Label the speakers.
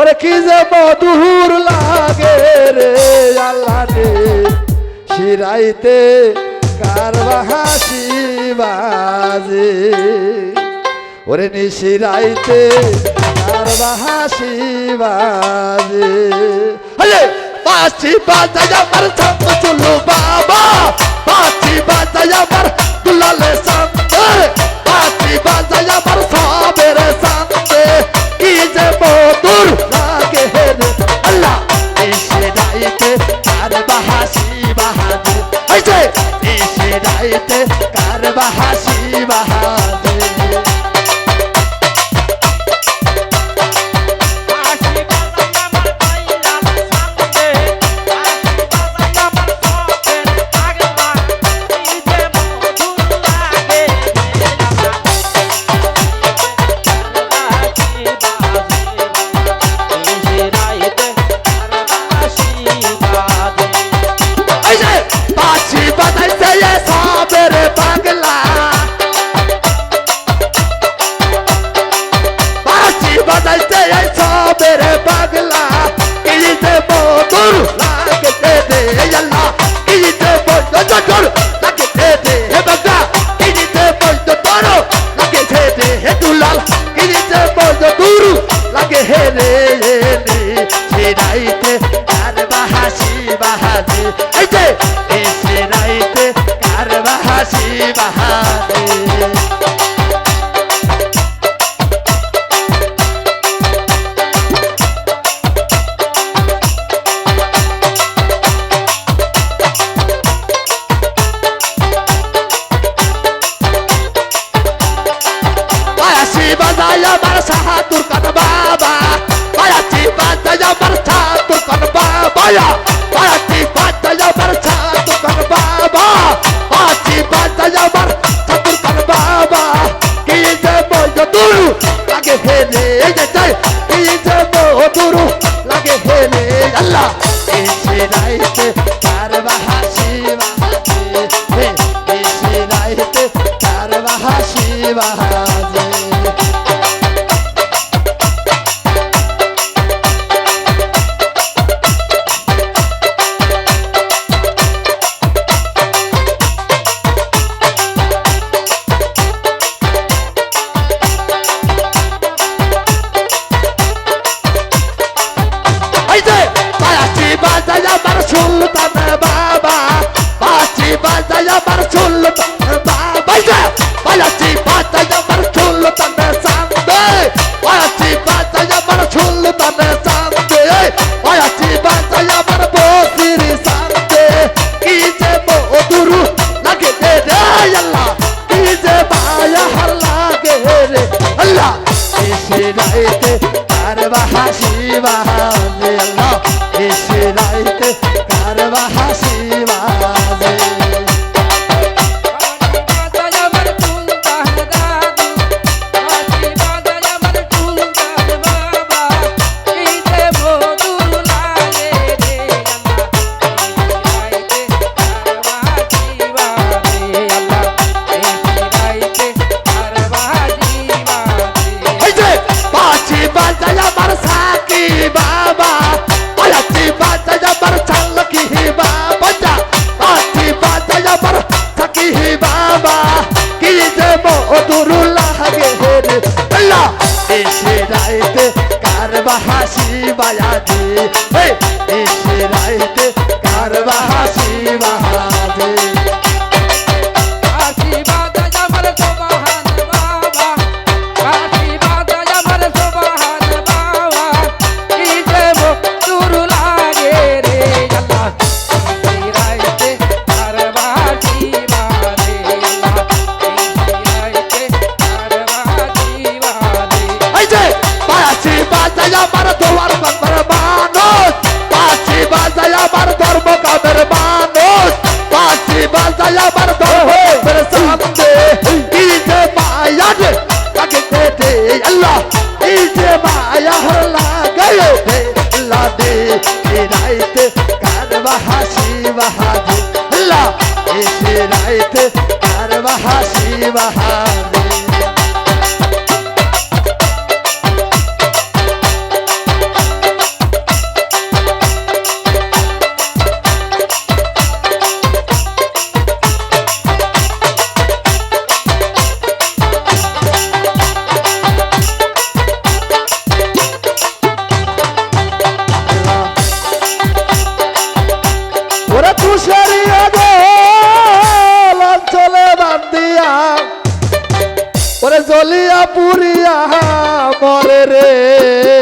Speaker 1: ওরে কি যে মধুর লাগে রে আল্লাহ রে শিরাইতে কার হাসি বাজে। ওরে নিশিরাইতে কার হাসি বাজে। হলে পাঁচটি বাজায় আমার চলো বাবা। কার বাহাদুর এই যে। এসে রাইতে পাগলা কি যে মধুর লাগতে দে আল্লাহ কি যে মধুর লাগতে দে হে বাবা কি যে মধুর লাগতে দে হে দুলাল কি যে মধুর লাগে হে রে রে সেরাইতে আর বাহাসি বাহাদি এই যে এসে রাইতে কার বাহাসি বাহাদি বায়াসি বাজায় আমার সাহাতুর কান বাবা। বায়াসি বাজায় আমার সাহাতুর কান বাবা। বায়াসি বাজায় আমার সাহাতুর কান বাবা। বায়াসি বাজায় আমার সাহাতুর কান বাবা। কি যে মজদুর লাগে হে রে এই যে যাই কি যে মজদুর লাগে হে রে আল্লাহ এসে রাইতে কার বাহাসি বাহাসি। রাইতে কার বাহাসি বায়াজি এই রাইতে কার মায়া রে লাগে দে দে আল্লাহ এই যে মায়া হর লাগে দে আল্লাহ দে এই রাইতে কার বাহাসি বাহাদি আল্লাহ এসে রাইতে পুরিয়া মরে রে।